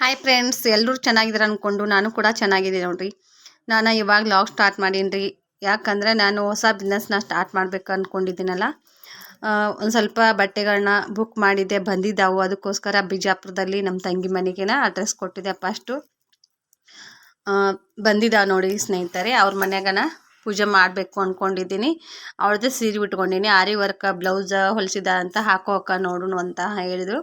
Hi friends ಎಲ್ಲರೂ ಚೆನ್ನಾಗಿದ್ದಾರೆ ಅಂದ್ಕೊಂಡು ನಾನು ಕೂಡ ಚೆನ್ನಾಗಿದ್ದೀನಿ ನೋಡ್ರಿ. ನಾನು ಇವಾಗ ಲಾಗ್ ಸ್ಟಾರ್ಟ್ ಮಾಡೀನಿ ರೀ ಯಾಕಂದರೆ ನಾನು ಹೊಸ ಬಿಸ್ನೆಸ್ನ ಸ್ಟಾರ್ಟ್ ಮಾಡಬೇಕು ಅಂದ್ಕೊಂಡಿದ್ದೀನಲ್ಲ ಒಂದು ಸ್ವಲ್ಪ ಬಟ್ಟೆಗಳನ್ನ ಬುಕ್ ಮಾಡಿದ್ದೆ, ಬಂದಿದ್ದಾವು. ಅದಕ್ಕೋಸ್ಕರ ಬಿಜಾಪುರದಲ್ಲಿ ನಮ್ಮ ತಂಗಿ ಮನೆಗೆನ ಅಡ್ರೆಸ್ ಕೊಟ್ಟಿದ್ದೆ ಫಸ್ಟು ಬಂದಿದ್ದಾವೆ ನೋಡಿ ಸ್ನೇಹಿತರೆ, ಅವ್ರ ಮನೆಗನ ಪೂಜೆ ಮಾಡಬೇಕು ಅಂದ್ಕೊಂಡಿದ್ದೀನಿ ಅವ್ರದ್ದು ಸೀರೆ ಉಟ್ಕೊಂಡಿನಿ. ಆರಿ ವರ್ಕ ಬ್ಲೌಸ್ ಹೊಲಿಸಿದ ಅಂತ ಹಾಕೋಕ ನೋಡೋಣ ಅಂತ ಹೇಳಿದರು.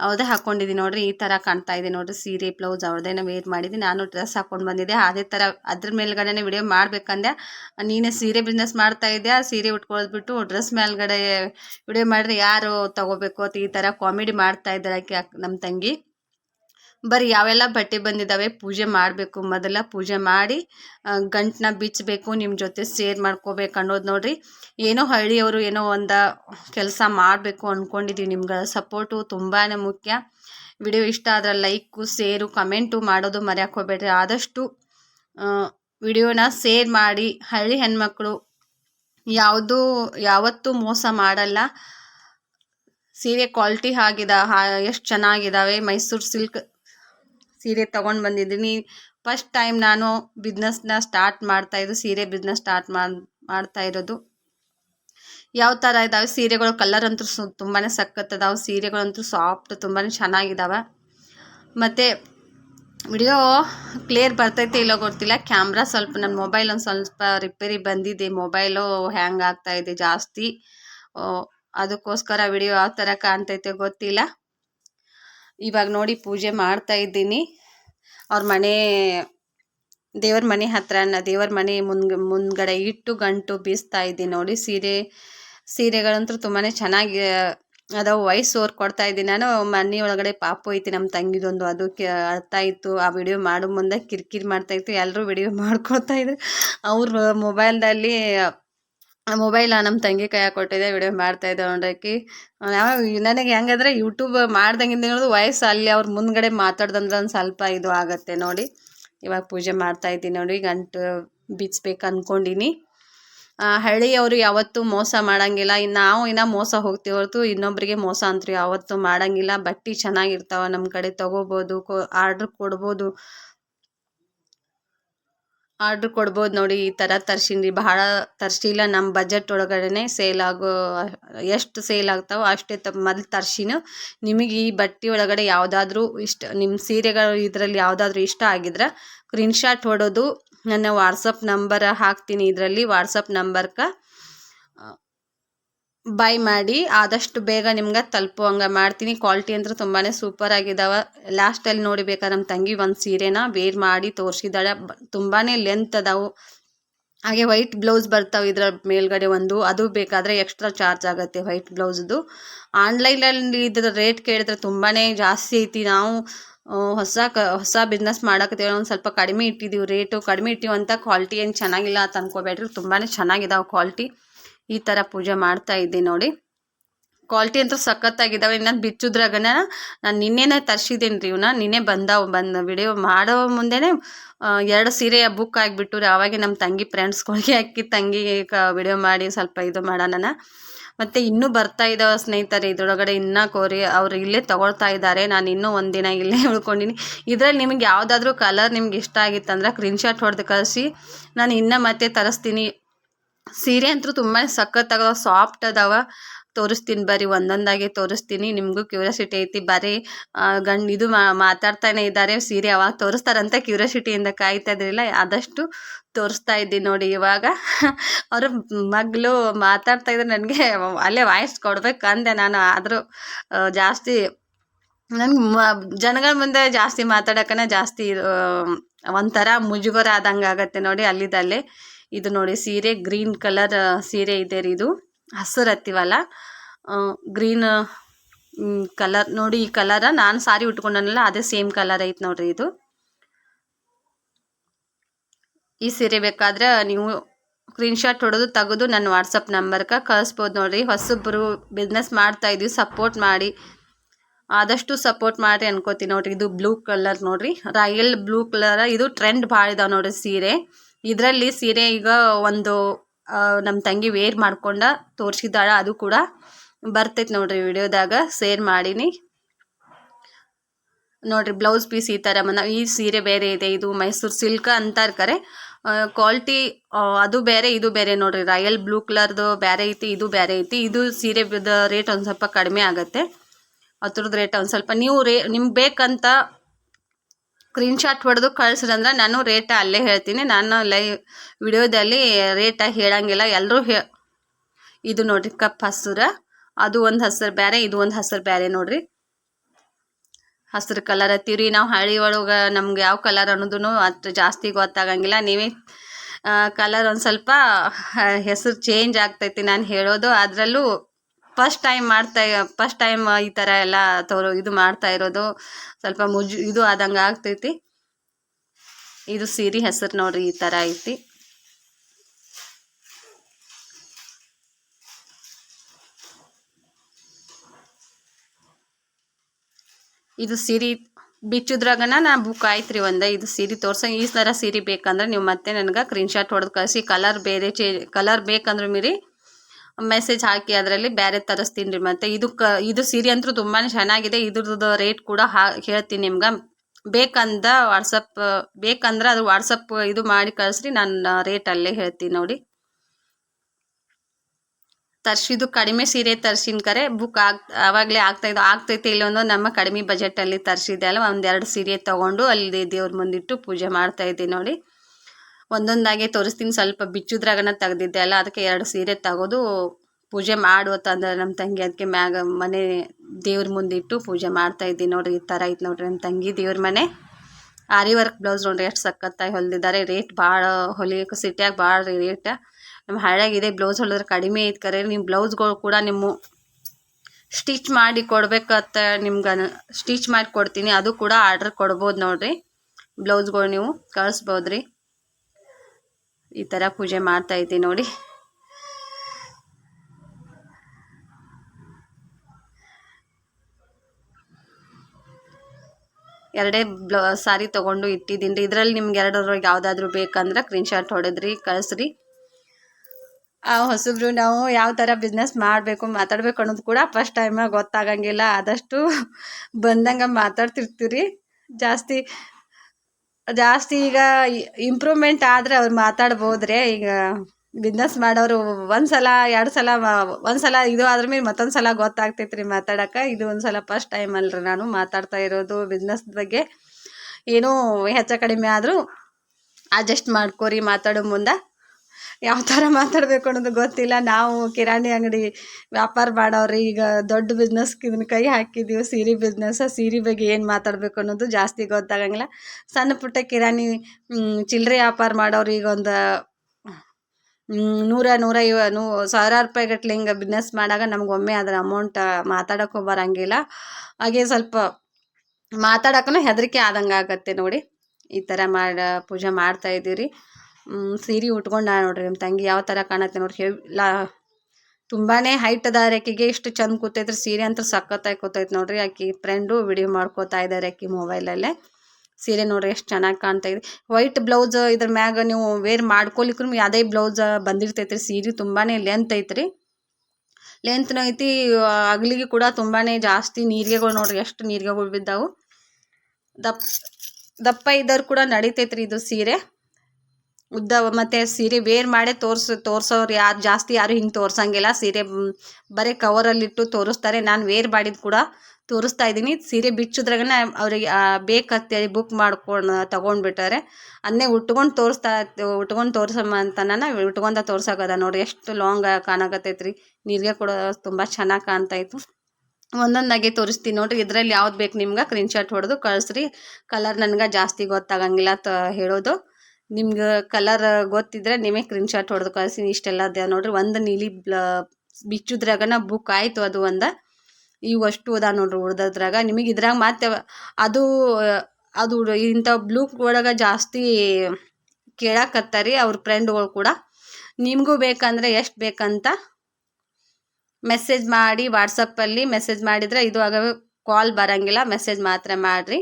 ಅವ್ರದ್ದೇ ಹಾಕ್ಕೊಂಡಿದ್ದೀನಿ ನೋಡ್ರಿ, ಈ ಥರ ಕಾಣ್ತಾ ಇದೆ ನೋಡ್ರಿ, ಸೀರೆ ಬ್ಲೌಸ್ ಅವ್ರದೇನ ವೇರ್ ಮಾಡಿದ್ದೀನಿ. ನಾನು ಡ್ರೆಸ್ ಹಾಕೊಂಡು ಬಂದಿದ್ದೆ. ಅದೇ ಥರ ಅದ್ರ ಮೇಲ್ಗಡೆ ವಿಡಿಯೋ ಮಾಡ್ಬೇಕಂದೆ. ನೀನೇ ಸೀರೆ ಬಿಸ್ನೆಸ್ ಮಾಡ್ತಾ ಇದೆಯಾ? ಸೀರೆ ಉಟ್ಕೊಳ್ಬಿಟ್ಟು ಡ್ರೆಸ್ ಮೇಲ್ಗಡೆ ವಿಡಿಯೋ ಮಾಡಿದ್ರೆ ಯಾರು ತಗೋಬೇಕು ಅಂತ ಈ ಥರ ಕಾಮಿಡಿ ಮಾಡ್ತಾ ಇದ್ದಾರೆ ನಮ್ಮ ತಂಗಿ. ಬರೀ ಯಾವೆಲ್ಲ ಬಟ್ಟೆ ಬಂದಿದ್ದಾವೆ ಪೂಜೆ ಮಾಡಬೇಕು. ಮೊದಲ ಪೂಜೆ ಮಾಡಿ ಗಂಟನ್ನ ಬಿಚ್ಚಬೇಕು ನಿಮ್ಮ ಜೊತೆ ಸೇರ್ ಮಾಡ್ಕೋಬೇಕು ಅನ್ನೋದು ನೋಡ್ರಿ. ಏನೋ ಹಳ್ಳಿಯವರು ಏನೋ ಒಂದು ಕೆಲಸ ಮಾಡಬೇಕು ಅಂದ್ಕೊಂಡಿದ್ದೀವಿ ನಿಮ್ಗಳ ಸಪೋರ್ಟು ತುಂಬಾ ಮುಖ್ಯ. ವಿಡಿಯೋ ಇಷ್ಟ ಆದ್ರೆ ಲೈಕು, ಸೇರು, ಕಮೆಂಟು ಮಾಡೋದು ಮರೆಯೋಕೆ ಹೋಗ್ಬೇಡ್ರಿ. ಆದಷ್ಟು ವಿಡಿಯೋನ ಸೇರ್ ಮಾಡಿ, ಹಳ್ಳಿ ಹೆಣ್ಮಕ್ಳು ಯಾವುದು, ಯಾವತ್ತೂ ಮೋಸ ಮಾಡಲ್ಲ. ಸೀರೆ ಕ್ವಾಲಿಟಿ ಆಗಿದೆ ಎಷ್ಟು ಚೆನ್ನಾಗಿದ್ದಾವೆ ಮೈಸೂರು ಸಿಲ್ಕ್ ಸೀರೆ ತೊಗೊಂಡು ಬಂದಿದ್ದೀನಿ ಫಸ್ಟ್ ಟೈಮ್ ನಾನು ಬಿಸ್ನೆಸ್ನ ಸ್ಟಾರ್ಟ್ ಮಾಡ್ತಾ ಇದ್ದು, ಸೀರೆ ಬಿಸ್ನೆಸ್ ಸ್ಟಾರ್ಟ್ ಮಾಡ್ತಾ ಇರೋದು. ಯಾವ ಥರ ಇದ್ದಾವೆ ಸೀರೆಗಳು ಕಲರ್ ಅಂತೂ ಸು ತುಂಬಾ ಸಖತ್ ಅದಾವೆ. ಸೀರೆಗಳಂತೂ ಸಾಫ್ಟ್ ತುಂಬಾ ಚೆನ್ನಾಗಿದ್ದಾವೆ ಮತ್ತು ವಿಡಿಯೋ ಕ್ಲಿಯರ್ ಬರ್ತೈತೆ ಇಲ್ಲೋ ಗೊತ್ತಿಲ್ಲ. ಕ್ಯಾಮ್ರಾ ಸ್ವಲ್ಪ ನನ್ನ ಮೊಬೈಲ್ ಒಂದು ಸ್ವಲ್ಪ ರಿಪೇರಿ ಬಂದಿದೆ. ಮೊಬೈಲು ಹ್ಯಾಂಗ್ ಆಗ್ತಾ ಇದೆ ಜಾಸ್ತಿ. ಅದಕ್ಕೋಸ್ಕರ ವಿಡಿಯೋ ಯಾವ ಥರ ಕಾಣ್ತೈತೆ ಗೊತ್ತಿಲ್ಲ. ಇವಾಗ ನೋಡಿ ಪೂಜೆ ಮಾಡ್ತಾ ಇದ್ದೀನಿ. ಅವ್ರ ಮನೆ, ದೇವ್ರ ಮನೆ ಹತ್ರನ ದೇವ್ರ ಮನೆ ಮುಂದ್, ಮುಂದ್ಗಡೆ ಇಟ್ಟು ಗಂಟು ಬೀಸ್ತಾ ಇದ್ದೀನಿ ನೋಡಿ. ಸೀರೆ, ಸೀರೆಗಳಂತೂ ತುಂಬಾ ಚೆನ್ನಾಗಿ, ಅದಾವ ವಯಸ್ಸು ಓರ್ ಕೊಡ್ತಾ ಇದ್ದೀನಿ ನಾನು. ಮನೆ ಒಳಗಡೆ ಪಾಪು ಐತಿ ನಮ್ಮ ತಂಗಿದೊಂದು ಅದು ಅರ್ಥ ಇತ್ತು. ಆ ವಿಡಿಯೋ ಮಾಡೋ ಮುಂದೆ ಕಿರಿಕಿರಿ ಮಾಡ್ತಾಯಿತ್ತು ಎಲ್ಲರೂ ವಿಡಿಯೋ ಮಾಡ್ಕೊಳ್ತಾ ಇದ್ರು. ಅವ್ರ ಮೊಬೈಲ್ದಲ್ಲಿ ಮೊಬೈಲ್ ನಮ್ಮ ತಂಗಿ ಕೈ ಕೊಟ್ಟಿದೆ ವಿಡಿಯೋ ಮಾಡ್ತಾ ಇದ್ದೆ ನೋಡೋಕೆ ನನಗೆ ಹೆಂಗಂದ್ರೆ ಯೂಟ್ಯೂಬ್ ಮಾಡ್ದಂಗಿಂದ ಹೇಳೋದು ವಯಸ್ಸು ಅಲ್ಲಿ ಅವ್ರ ಮುಂದ್ಗಡೆ ಮಾತಾಡ್ದಂದ್ರೆ ಒಂದು ಸ್ವಲ್ಪ ಇದು ಆಗುತ್ತೆ ನೋಡಿ. ಇವಾಗ ಪೂಜೆ ಮಾಡ್ತಾ ಇದ್ದೀನಿ ನೋಡಿ ಗಂಟು ಬಿಚ್ಚಬೇಕು ಅಂದ್ಕೊಂಡಿನಿ ಹಳ್ಳಿಯವರು ಯಾವತ್ತೂ ಮೋಸ ಮಾಡೋಂಗಿಲ್ಲ. ಇನ್ನು ನಾವು ಇನ್ನೂ ಮೋಸ ಹೋಗ್ತೀವಿ ಹೊರತು ಇನ್ನೊಬ್ಬರಿಗೆ ಮೋಸ ಅಂತೂ ಯಾವತ್ತೂ ಮಾಡೋಂಗಿಲ್ಲ. ಬಟ್ಟೆ ಚೆನ್ನಾಗಿರ್ತಾವೆ ನಮ್ಮ ಕಡೆ, ತೊಗೋಬೋದು, ಕೊ ಆರ್ಡ್ರ್ ಕೊಡ್ಬೋದು. ಆರ್ಡ್ರ್ ಕೊಡ್ಬೋದು ನೋಡಿ, ಈ ಥರ ತರ್ಸೀನಿ ಬಹಳ ತರ್ಸಿಲ್ಲ ನಮ್ಮ ಬಜೆಟ್ ಒಳಗಡೆನೆ ಸೇಲ್ ಆಗೋ, ಎಷ್ಟು ಸೇಲ್ ಆಗ್ತಾವೋ ಅಷ್ಟೇ ತ ಮೊದ್ಲು ತರ್ಸಿನು. ನಿಮಗೆ ಈ ಬಟ್ಟೆ ಒಳಗಡೆ ಯಾವುದಾದ್ರೂ ಇಷ್ಟ ನಿಮ್ಮ ಸೀರೆಗಳು ಇದರಲ್ಲಿ ಯಾವುದಾದ್ರೂ ಇಷ್ಟ ಆಗಿದ್ರೆ ಸ್ಕ್ರೀನ್ಶಾಟ್ ಹೊಡೋದು. ನನ್ನ ವಾಟ್ಸಪ್ ನಂಬರ್ ಹಾಕ್ತೀನಿ ಇದರಲ್ಲಿ ವಾಟ್ಸಪ್ ನಂಬರ್ಗೆ ಬೈ ಮಾಡಿ, ಆದಷ್ಟು ಬೇಗ ನಿಮ್ಗೆ ತಲುಪುವಂಗೆ ಮಾಡ್ತೀನಿ. ಕ್ವಾಲಿಟಿ ಅಂದ್ರೆ ತುಂಬಾ ಸೂಪರ್ ಆಗಿದ್ದಾವೆ ಲಾಸ್ಟಲ್ಲಿ ನೋಡಿಬೇಕಾ ನಮ್ಮ ತಂಗಿ ಒಂದು ಸೀರೆನ ವೇರ್ ಮಾಡಿ ತೋರಿಸಿದ್ದಾಳೆ ತುಂಬಾ ಲೆಂತ್ ಅದಾವು. ಹಾಗೆ ವೈಟ್ ಬ್ಲೌಸ್ ಬರ್ತಾವೆ ಇದರ ಮೇಲ್ಗಡೆ ಒಂದು. ಅದು ಬೇಕಾದರೆ ಎಕ್ಸ್ಟ್ರಾ ಚಾರ್ಜ್ ಆಗುತ್ತೆ ವೈಟ್ ಬ್ಲೌಸ್ದು ಆನ್ಲೈನಲ್ಲಿ ಇದ್ರ ರೇಟ್ ಕೇಳಿದ್ರೆ ತುಂಬಾ ಜಾಸ್ತಿ ಐತಿ. ನಾವು ಹೊಸ ಕ, ಹೊಸ ಬಿಸ್ನೆಸ್ ಮಾಡಕತ್ತೀವಿ. ಒಂದು ಸ್ವಲ್ಪ ಕಡಿಮೆ ಇಟ್ಟಿದ್ದೀವಿ ರೇಟು ಕಡಿಮೆ ಇಟ್ಟಿವಂಥ ಕ್ವಾಲಿಟಿ ಏನು ಚೆನ್ನಾಗಿಲ್ಲ ಅಂತ ಅನ್ಕೋಬೇಡ್ರಿ. ತುಂಬಾ ಚೆನ್ನಾಗಿದಾವೆ ಕ್ವಾಲಿಟಿ ಈ ಥರ ಪೂಜೆ ಮಾಡ್ತಾ ಇದ್ದೀನಿ ನೋಡಿ. ಕ್ವಾಲಿಟಿ ಅಂತೂ ಸಖತ್ತಾಗಿದ್ದಾವೆ. ಇನ್ನೊಂದು ಬಿಚ್ಚುದ್ರಾಗನ ನಾನು ನಿನ್ನೆನೇ ತರಿಸಿದ್ದೀನಿ ರೀ ಇವನ್ನ ನಿನ್ನೆ ಬಂದ ಬಂದ ವಿಡಿಯೋ ಮಾಡೋ ಮುಂದೆನೇ ಎರಡು ಸೀರೆ ಬುಕ್ ಆಗಿಬಿಟ್ಟು ರೀ. ಅವಾಗೆ ನಮ್ಮ ತಂಗಿ ಫ್ರೆಂಡ್ಸ್ಗಳಿಗೆ ಹಾಕಿ ತಂಗಿ ವಿಡಿಯೋ ಮಾಡಿ ಸ್ವಲ್ಪ ಇದು ಮಾಡೋಣ ಮತ್ತು ಇನ್ನೂ ಬರ್ತಾ ಇದ್ದಾವೆ ಸ್ನೇಹಿತರೆ ಇದರೊಳಗಡೆ ಇನ್ನೂ ಕೋರಿ. ಅವರು ಇಲ್ಲೇ ತೊಗೊಳ್ತಾ ಇದ್ದಾರೆ. ನಾನು ಇನ್ನೂ ಒಂದಿನ ಇಲ್ಲೇ ಉಳ್ಕೊಂಡಿನಿ. ಇದರಲ್ಲಿ ನಿಮಗೆ ಯಾವುದಾದ್ರೂ ಕಲರ್ ನಿಮ್ಗೆ ಇಷ್ಟ ಆಗಿತ್ತಂದ್ರೆ ಸ್ಕ್ರೀನ್ಶಾಟ್ ಹೊಡೆದು ಕಳಿಸಿ. ನಾನು ಇನ್ನೂ ಮತ್ತೆ ತರಿಸ್ತೀನಿ. ಸೀರೆ ಅಂತೂ ತುಂಬಾ ಸಖತ್ತಾಗವ ಸಾಫ್ಟ್ ಅದಾವ. ತೋರಿಸ್ತೀನಿ ಬರ್ರಿ, ಒಂದೊಂದಾಗಿ ತೋರಿಸ್ತೀನಿ. ನಿಮಗೂ ಕ್ಯೂರಿಯಾಸಿಟಿ ಐತಿ ಬರೀ ಗಂಡು ಇದು ಮಾತಾಡ್ತಾನೆ ಇದ್ದಾರೆ ಸೀರೆ ಯಾವಾಗ ತೋರಿಸ್ತಾರಂತ ಕ್ಯೂರಿಯಾಸಿಟಿಯಿಂದ ಕಾಯ್ತಾ ಇದ್ರಿಲ್ಲ, ಆದಷ್ಟು ತೋರಿಸ್ತಾ ಇದ್ದೀನಿ ನೋಡಿ ಇವಾಗ. ಅವರು ಮಗಳು ಮಾತಾಡ್ತಾ ಇದ್ರೆ ನನಗೆ ಅಲ್ಲೇ ವಾಯ್ಸ್ ಕೊಡ್ಬೇಕಂದೆ ನಾನು, ಆದರೂ ಜಾಸ್ತಿ, ನನ್ಗೆ ಮ, ಜನಗಳ ಮುಂದೆ ಜಾಸ್ತಿ ಮಾತಾಡೋಕ್ಕನ ಜಾಸ್ತಿ ಒಂಥರ ಮುಜುಗರ ಆದಂಗೆ ಆಗತ್ತೆ ನೋಡಿ ಅಲ್ಲಿದ್ದಲ್ಲೇ ಇದು ನೋಡಿ ಸೀರೆ, ಗ್ರೀನ್ ಕಲರ್ ಸೀರೆ ಇದೆ ರೀ ಇದು. ಹಸಿರು ಹತ್ತಿವಲ್ಲ. ಗ್ರೀನ್ ಕಲರ್ ನೋಡಿ ಈ ಕಲರ. ನಾನು ಸಾರಿ ಉಟ್ಕೊಂಡನಲ್ಲ, ಅದೇ ಸೇಮ್ ಕಲರ್ ಐತೆ ನೋಡ್ರಿ ಇದು. ಈ ಸೀರೆ ಬೇಕಾದ್ರೆ ನೀವು ಸ್ಕ್ರೀನ್ಶಾಟ್ ಹೊಡೆದು ತೆಗೆದು ನನ್ನ ವಾಟ್ಸಪ್ ನಂಬರ್ಗೆ ಕಳಿಸ್ಬೋದು ನೋಡಿರಿ. ಹೊಸಬ್ರು ಬಿಸ್ನೆಸ್ ಮಾಡ್ತಾ ಇದೀವಿ ಸಪೋರ್ಟ್ ಮಾಡಿ. ಆದಷ್ಟು ಸಪೋರ್ಟ್ ಮಾಡಿ ಅನ್ಕೋತೀನಿ ನೋಡ್ರಿ. ಇದು ಬ್ಲೂ ಕಲರ್ ನೋಡ್ರಿ. ರಾಯಲ್ ಬ್ಲೂ ಕಲರ್ ಇದು ಟ್ರೆಂಡ್ ಭಾಳ ಇದಾವೆ ನೋಡ್ರಿ ಸೀರೆ. ಇದರಲ್ಲಿ ಸೀರೆ ಈಗ ಒಂದು ನಮ್ಮ ತಂಗಿ ವೇರ್ ಮಾಡ್ಕೊಂಡ ತೋರಿಸಿದ್ದಾಳ, ಅದು ಕೂಡ ಬರ್ತೈತೆ ನೋಡ್ರಿ ವಿಡಿಯೋದಾಗ ಸೇರ್ ಮಾಡೀನಿ. ನೋಡ್ರಿ ಬ್ಲೌಸ್ ಪೀಸ್ ಈ ಥರ ಮನ, ಈ ಸೀರೆ ಬೇರೆ ಇದೆ, ಇದು ಮೈಸೂರು ಸಿಲ್ಕ್ ಅಂತ ಕರೆ ಕ್ವಾಲಿಟಿ ಅದು ಬೇರೆ, ಇದು ಬೇರೆ ನೋಡ್ರಿ ರಾಯಲ್ ಬ್ಲೂ ಕಲರ್ದು ಬೇರೆ ಐತಿ, ಇದು ಬೇರೆ ಐತಿ. ಇದು ಸೀರೆ ರೇಟ್ ಒಂದು ಸ್ವಲ್ಪ ಕಡಿಮೆ ಆಗುತ್ತೆ. ಅದ್ರದ್ದು ರೇಟ್ ಒಂದು ಸ್ವಲ್ಪ ನೀವು ರೇ ನಿಮ್ಗೆ ಬೇಕಂತ ಸ್ಕ್ರೀನ್ಶಾಟ್ ಹೊಡೆದು ಅಂದ್ರೆ ನಾನು ರೇಟ್ ಅಲ್ಲೇ ಹೇಳ್ತೀನಿ. ನಾನು ಲೈವ್ ವಿಡಿಯೋದಲ್ಲಿ ರೇಟ ಹೇಳಂಗಿಲ್ಲ. ಎಲ್ಲರೂ ಹೇ, ಇದು ನೋಡ್ರಿ ಕಪ್ ಹಸ್ರು. ಅದು ಒಂದು ಹಸಿರು ಬೇರೆ ಇದು ಒಂದು ಹಸಿರು ಬೇರೆ ನೋಡ್ರಿ. ಹಸಿರು ಕಲರ್ ಹತ್ತೀವ್ರಿ ನಾವು ಹಳ್ಳಿ ಒಳಗೆ ನಮ್ಗೆ ಯಾವ ಕಲರ್ ಅನ್ನೋದು ಅಷ್ಟು ಜಾಸ್ತಿ ಗೊತ್ತಾಗಂಗಿಲ್ಲ. ನೀವೇ ಕಲರ್ ಒಂದು ಸ್ವಲ್ಪ ಹೆಸರು ಚೇಂಜ್ ಆಗ್ತೈತಿ ನಾನು ಹೇಳೋದು. ಅದರಲ್ಲೂ ಫಸ್ಟ್ ಟೈಮ್ ಮಾಡ್ತಾ ಫಸ್ಟ್ ಟೈಮ್ ಈ ಥರ ಎಲ್ಲ ತೋರು, ಇದು ಮಾಡ್ತಾ ಇರೋದು, ಸ್ವಲ್ಪ ಮುಜು, ಇದು ಆದಂಗೆ ಆಗ್ತೈತಿ. ಇದು ಸೀರೆ ಹೆಸರು ನೋಡ್ರಿ, ಈ ಥರ ಐತಿ. ಇದು ಸೀರೆ ಬಿಚ್ಚಿದ್ರಾಗನ ನಾ ಬುಕ್ ಆಯ್ತು ರೀ ಒಂದು, ಇದು ಸೀರೆ ತೋರ್ಸಂಗೆ, ಈ ಥರ ಸೀರೆ ಬೇಕಂದ್ರೆ ನೀವು ಮತ್ತೆ ನನಗೆ ಸ್ಕ್ರೀನ್ಶಾಟ್ ಹೊಡೆದು ಕಳಿಸಿ ಕಲರ್ ಬೇರೆ ಚೇ ಕಲರ್ ಬೇಕಂದ್ರೆ ಮೀರಿ ಮೆಸೇಜ್ ಹಾಕಿ ಅದರಲ್ಲಿ ಬೇರೆ ತರಿಸ್ತೀನಿ ರೀ. ಮತ್ತು ಇದು ಇದು ಸೀರೆ ಅಂತೂ ತುಂಬಾ ಚೆನ್ನಾಗಿದೆ. ಇದ್ರದ್ದು ರೇಟ್ ಕೂಡ ಹೇಳ್ತೀನಿ ನಿಮ್ಗೆ. ಬೇಕಂದ ವಾಟ್ಸಪ್ ಬೇಕಂದ್ರೆ ಅದು ವಾಟ್ಸಪ್ ಇದು ಮಾಡಿ ಕಳಿಸ್ರಿ. ನಾನು ರೇಟ್ ಅಲ್ಲೇ ಹೇಳ್ತೀನಿ ನೋಡಿ. ತರ್ಸಿದ್ದು ಕಡಿಮೆ ಸೀರೆ ತರ್ಸಿನ ಕರೆ. ಬುಕ್ ಆಗ್, ಆವಾಗಲೇ ಆಗ್ತಾಯಿದ್ದು ಆಗ್ತೈತೆ ಇಲ್ಲೊಂದು ನಮ್ಮ ಕಡಿಮೆ ಬಜೆಟಲ್ಲಿ ತರಿಸಿದೆ ಅಲ್ಲ ಒಂದೆರಡು ಸೀರೆ ತೊಗೊಂಡು ಅಲ್ಲಿ ದೇವ್ರ ಮುಂದಿಟ್ಟು ಪೂಜೆ ಮಾಡ್ತಾ ಇದ್ದೀನಿ ನೋಡಿ. ಒಂದೊಂದಾಗೆ ತೋರಿಸ್ತೀನಿ. ಸ್ವಲ್ಪ ಬಿಚ್ಚುದ್ರಾಗನ ತೆಗ್ದಿದ್ದೆ ಅಲ್ಲ, ಅದಕ್ಕೆ ಎರಡು ಸೀರೆ ತಗೋದು ಪೂಜೆ ಮಾಡು ಅಂತಂದ್ರೆ ನಮ್ಮ ತಂಗಿ. ಅದಕ್ಕೆ ಮ್ಯಾಗ ಮನೆ ದೇವ್ರ ಮುಂದಿಟ್ಟು ಪೂಜೆ ಮಾಡ್ತಾ ಇದ್ದೀನಿ ನೋಡ್ರಿ, ಈ ಥರ ಐತೆ ನೋಡ್ರಿ ನಮ್ಮ ತಂಗಿ ದೇವ್ರ ಮನೆ. ಆರಿ ವರ್ಕ್ ಬ್ಲೌಸ್ ನೋಡ್ರಿ ಎಷ್ಟು ಸಖತ್ತಾಗಿ ಹೊಲಿದಿದ್ದಾರೆ. ರೇಟ್ ಭಾಳ, ಹೊಲಿಯೋಕೆ ಸಿಟಿಯಾಗಿ ಭಾಳ ರೇಟ್. ನಮ್ಮ ಹಳ್ಳಿಯಾಗಿದೆ ಬ್ಲೌಸ್ ಹೊಲಿದ್ರೆ ಕಡಿಮೆ ಐತೆ ಕರೆ. ನಿಮ್ಮ ಬ್ಲೌಸ್ಗಳು ಕೂಡ ನಿಮ್ಮ ಸ್ಟಿಚ್ ಮಾಡಿ ಕೊಡ್ಬೇಕತ್ತ ನಿಮ್ಗೆ ಸ್ಟಿಚ್ ಮಾಡಿ ಕೊಡ್ತೀನಿ. ಅದು ಕೂಡ ಆರ್ಡ್ರ್ ಕೊಡ್ಬೋದು ನೋಡ್ರಿ. ಬ್ಲೌಸ್ಗಳು ನೀವು ಕಳಿಸ್ಬೋದು ರೀ ಈ ಥರ ಪೂಜೆ ಮಾಡ್ತಾ ಇದ್ದೀನಿ ನೋಡಿ. ಎರಡೇ ಬ್ಲ, ಸಾರಿ ತೊಗೊಂಡು ಇಟ್ಟಿದ್ದೀನಿ. ರೀ ಇದರಲ್ಲಿ ನಿಮ್ಗೆ ಎರಡರೊಳಗೆ ಯಾವುದಾದ್ರೂ ಬೇಕಂದ್ರೆ ಸ್ಕ್ರೀನ್ಶಾಟ್ ಹೊಡೆದ್ರಿ, ಕಳಿಸ್ರಿ. ಆ ಹೊಸಬ್ರು ನಾವು ಯಾವ ಥರ ಬಿಸ್ನೆಸ್ ಮಾಡಬೇಕು, ಮಾತಾಡ್ಬೇಕು ಅನ್ನೋದು ಕೂಡ ಫಸ್ಟ್ ಟೈಮಾಗ ಗೊತ್ತಾಗಂಗಿಲ್ಲ. ಆದಷ್ಟು ಬಂದಂಗೆ ಮಾತಾಡ್ತಿರ್ತೀವಿ ಜಾಸ್ತಿ ಜಾಸ್ತಿ ಈಗ ಇಂಪ್ರೂವ್ಮೆಂಟ್ ಆದರೆ ಅವ್ರು ಮಾತಾಡ್ಬೋದ್ರಿ. ಈಗ ಬಿಸ್ನೆಸ್ ಮಾಡೋರು ಒಂದು ಸಲ ಎರಡು ಸಲ ಒಂದು ಸಲ ಇದು ಆದ್ರ ಮೇಲೆ ಮತ್ತೊಂದು ಸಲ ಗೊತ್ತಾಗ್ತೈತೆ ರೀ ಮಾತಾಡೋಕೆ ಇದು ಒಂದು ಸಲ ಫಸ್ಟ್ ಟೈಮ್ ಅಲ್ರಿ ನಾನು ಮಾತಾಡ್ತಾ ಇರೋದು ಬಿಸ್ನೆಸ್ ಬಗ್ಗೆ. ಏನೂ ಹೆಚ್ಚು ಕಡಿಮೆ ಆದರೂ ಅಡ್ಜಸ್ಟ್ ಮಾಡ್ಕೋರಿ ಮಾತಾಡೋ ಮುಂದೆ. ಯಾವ ಥರ ಮಾತಾಡಬೇಕು ಅನ್ನೋದು ಗೊತ್ತಿಲ್ಲ. ನಾವು ಕಿರಾಣಿ ಅಂಗಡಿ ವ್ಯಾಪಾರ ಮಾಡೋರು, ಈಗ ದೊಡ್ಡ ಬಿಸ್ನೆಸ್ಗೆ ಇದನ್ನ ಕೈ ಹಾಕಿದ್ದೀವಿ ಸೀರೆ ಬಿಸ್ನೆಸ್ ಸೀರೆ ಬಗ್ಗೆ ಏನು ಮಾತಾಡಬೇಕು ಅನ್ನೋದು ಜಾಸ್ತಿ ಗೊತ್ತಾಗಂಗಿಲ್ಲ. ಸಣ್ಣ ಪುಟ್ಟ ಕಿರಾಣಿ ಚಿಲ್ಲರೆ ವ್ಯಾಪಾರ ಮಾಡೋರು ಈಗ ಒಂದು ನೂರ ನೂರ ಇವ ನೂ, ಸಾವಿರಾರು ರೂಪಾಯಿ ಗಟ್ಲೆ ಹಿಂಗೆ ಬಿಸ್ನೆಸ್ ಮಾಡಾಗ ನಮ್ಗೆ ಒಮ್ಮೆ ಅದರ ಅಮೌಂಟ್ ಮಾತಾಡೋಕ್ಕೂ ಬರೋಂಗಿಲ್ಲ ಹಾಗೆ ಸ್ವಲ್ಪ ಮಾತಾಡೋಕ್ಕೂ ಹೆದರಿಕೆ ಆದಂಗೆ ಆಗತ್ತೆ ನೋಡಿ. ಈ ಥರ ಮಾಡಿ, ಪೂಜೆ ಮಾಡ್ತಾ ಇದ್ದೀವಿ ರೀ ಸೀರೆ ಉಟ್ಕೊಂಡು ನೋಡ್ರಿ ನಮ್ಮ ತಂಗಿ ಯಾವ ಥರ ಕಾಣತ್ತೆ ನೋಡ್ರಿ. ಹೆವ್, ಲಾ ತುಂಬಾ ಹೈಟ್ ಅದ ಆಕೆಗೆ. ಎಷ್ಟು ಚಂದ ಕೂತೈತ್ರಿ ಸೀರೆ ಅಂತ ಸಖತ್ತಾಗಿ ಕೂತೈತೆ ನೋಡ್ರಿ. ಆಕೆ ಫ್ರೆಂಡು ವಿಡಿಯೋ ಮಾಡ್ಕೋತಾ ಇದ್ದಾರೆ ಆಕೆ ಮೊಬೈಲಲ್ಲೇ ಸೀರೆ ನೋಡ್ರಿ ಎಷ್ಟು ಚೆನ್ನಾಗಿ ಕಾಣ್ತಾ ಇದೆ. ವೈಟ್ ಬ್ಲೌಸ್ ಇದ್ರ ಮ್ಯಾಗ ನೀವು ವೇರ್ ಮಾಡ್ಕೊಲಿಕ್ರು ಯಾವುದೇ ಬ್ಲೌಸ್ ಬಂದಿರ್ತೈತ್ರಿ. ಸೀರೆ ತುಂಬಾ ಲೆಂತ್ ಐತ್ರಿ. ಲೆಂತ್ನೂ ಐತಿ, ಅಗಲಿಗೆ ಕೂಡ ತುಂಬಾ ಜಾಸ್ತಿ ನೀರಿಗೆಗಳು ನೋಡ್ರಿ. ಎಷ್ಟು ನೀರಿಗೆಗಳು ಬಿದ್ದಾವು. ದಪ್ಪ ದಪ್ಪ ಇದ್ದವ್ರು ಕೂಡ ನಡಿತೈತ್ರಿ ಇದು ಸೀರೆ. ಉದ್ದ ಮತ್ತು ಸೀರೆ ವೇರ್ ಮಾಡೇ ತೋರ್ಸು, ತೋರಿಸೋರು ಯಾರು ಜಾಸ್ತಿ ಯಾರು ಹಿಂಗೆ ತೋರ್ಸಂಗಿಲ್ಲ. ಸೀರೆ ಬರೀ ಕವರಲ್ಲಿಟ್ಟು ತೋರಿಸ್ತಾರೆ. ನಾನು ವೇರ್ ಮಾಡಿದ್ದು ಕೂಡ ತೋರಿಸ್ತಾ ಇದ್ದೀನಿ. ಸೀರೆ ಬಿಚ್ಚಿದ್ರಾಗನ ಅವ್ರಿಗೆ ಬೇಕಂತೇಳಿ ಬುಕ್ ಮಾಡ್ಕೊಂಡು, ತೊಗೊಂಡ್ಬಿಟ್ಟಾರೆ. ಅದನ್ನೇ ಉಟ್ಕೊಂಡು ತೋರಿಸ್ತಾ, ಉಟ್ಕೊಂಡು ತೋರಿಸಮ್ಮ ಅಂತ ನಾನು ಉಟ್ಕೊಂಡ ತೋರ್ಸೋಕದ ನೋಡಿ ಎಷ್ಟು ಲಾಂಗ್ ಕಾಣಕತ್ತೈತ್ರಿ. ನೀರಿಗೆ ಕೂಡ ತುಂಬ ಚೆನ್ನಾಗಿ ಕಾಣ್ತಾಯಿತ್ತು. ಒಂದೊಂದಾಗಿ ತೋರಿಸ್ತೀನಿ ನೋಡಿರಿ. ಇದರಲ್ಲಿ ಯಾವ್ದು ಬೇಕು ನಿಮ್ಗೆ? ಸ್ಕ್ರೀನ್ಶಾಟ್ ಹೊಡೆದು ಕಳಿಸ್ರಿ. ಕಲರ್ ನನಗೆ ಜಾಸ್ತಿ ಗೊತ್ತಾಗಂಗಿಲ್ಲ ತ, ಹೇಳೋದು. ನಿಮ್ಗೆ ಕಲರ್ ಗೊತ್ತಿದ್ರೆ ನೀವೇ ಸ್ಕ್ರೀನ್ಶಾಟ್ ಹೊಡೆದು ಕಳಿಸ್ತೀನಿ ಇಷ್ಟೆಲ್ಲ ಅದ ನೋಡ್ರಿ, ಒಂದು ನೀಲಿ ಬ್ಲ, ಬಿಚ್ಚುದ್ರಾಗನ ಬುಕ್ ಆಯಿತು ಅದು ಒಂದು. ಈ ಅಷ್ಟು ಅದ ನೋಡ್ರಿ ಉಳ್ದದ್ರಾಗ. ನಿಮಗೆ ಇದ್ರಾಗ ಮತ್ತೆ ಅದು ಅದು ಇಂಥ ಬ್ಲೂ ಒಳಗೆ ಜಾಸ್ತಿ ಕೇಳಕತ್ತಾರಿ ಅವ್ರ ಫ್ರೆಂಡ್ಗಳು ಕೂಡ. ನಿಮಗೂ ಬೇಕಂದ್ರೆ ಎಷ್ಟು ಬೇಕಂತ ಮೆಸೇಜ್ ಮಾಡಿ ವಾಟ್ಸಪ್ಪಲ್ಲಿ ಮೆಸೇಜ್ ಮಾಡಿದರೆ ಇದು ಆಗ ಕಾಲ್ ಬರೋಂಗಿಲ್ಲ. ಮೆಸೇಜ್ ಮಾತ್ರ ಮಾಡಿರಿ.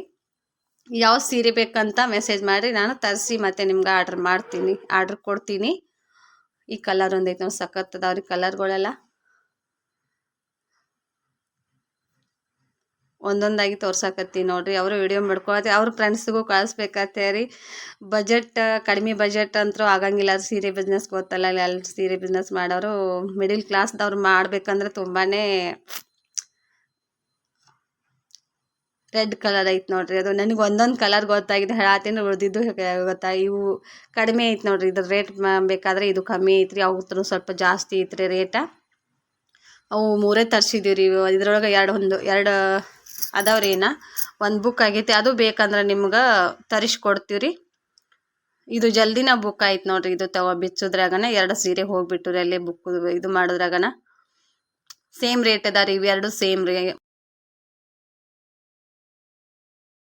ಯಾವ ಸೀರೆ ಬೇಕಂತ ಮೆಸೇಜ್ ಮಾಡಿ ನಾನು ತರಿಸಿ ಮತ್ತೆ ನಿಮ್ಗೆ ಆರ್ಡ್ರ್ ಮಾಡ್ತೀನಿ. ಆರ್ಡ್ರ್ ಕೊಡ್ತೀನಿ. ಈ ಕಲರ್ ಒಂದೈತೆ ಐತೆ ಸಖತ್ ಅದಾವ್ರಿ ಕಲರ್ಗಳೆಲ್ಲ ಒಂದೊಂದಾಗಿ ತೋರ್ಸಾಕತ್ತೀನಿ ನೋಡ್ರಿ. ಅವರು ವಿಡಿಯೋ ಮಾಡ್ಕೊಳತ್ತೆ. ಅವ್ರ ಫ್ರೆಂಡ್ಸ್ಗೂ ಕಳಿಸ್ಬೇಕತ್ತೆ ರೀ. ಬಜೆಟ್ ಕಡಿಮೆ ಬಜೆಟ್ ಅಂತೂ ಆಗಂಗಿಲ್ಲ. ಸೀರೆ ಬಿಸ್ನೆಸ್ ಗೊತ್ತಲ್ಲ. ಅಲ್ಲಿ ಸೀರೆ ಬಿಸ್ನೆಸ್ ಮಾಡೋರು ಮಿಡಿಲ್ ಕ್ಲಾಸ್ದವ್ರು ಮಾಡ್ಬೇಕಂದ್ರೆ ತುಂಬಾ ರೆಡ್ ಕಲರ್ ಐತೆ ನೋಡ್ರಿ. ಅದು ನನಗೆ ಒಂದೊಂದು ಕಲರ್ ಗೊತ್ತಾಗಿದೆ. ಹೇಳತ್ತೀನಿ ಉಳಿದಿದ್ದು ಗೊತ್ತಾ? ಇವು ಕಡಿಮೆ ಐತೆ ನೋಡ್ರಿ. ಇದ್ರ ರೇಟ್ ಬೇಕಾದ್ರೆ ಇದು ಕಮ್ಮಿ ಐತ್ರಿ. ಅವ್ರ ಸ್ವಲ್ಪ ಜಾಸ್ತಿ ಐತ್ರಿ ರೇಟ. ಅವು ಮೂರೇ ತರ್ಸಿದ್ದೀವಿ ರೀ. ಇದ್ರೊಳಗೆ ಎರಡು ಒಂದು, ಎರಡು ಅದಾವ್ರಿ ಏನ ಒಂದು ಬುಕ್ ಆಗೈತಿ. ಅದು ಬೇಕಂದ್ರೆ ನಿಮ್ಗೆ ತರಿಸ್ಕೊಡ್ತೀವಿ ರೀ. ಇದು ಜಲ್ದಿನ ಬುಕ್ ಆಯ್ತು ನೋಡ್ರಿ. ಇದು ತಗೋ ಬಿಚ್ಚಿದ್ರಾಗನ ಎರಡು ಸೀರೆ ಹೋಗ್ಬಿಟ್ಟು ಅಲ್ಲೇ ಬುಕ್ ಇದು ಮಾಡಿದ್ರಾಗನ. ಸೇಮ್ ರೇಟ್ ಅದ ರೀ. ಇವೆರಡು ಸೇಮ್ ರೀ.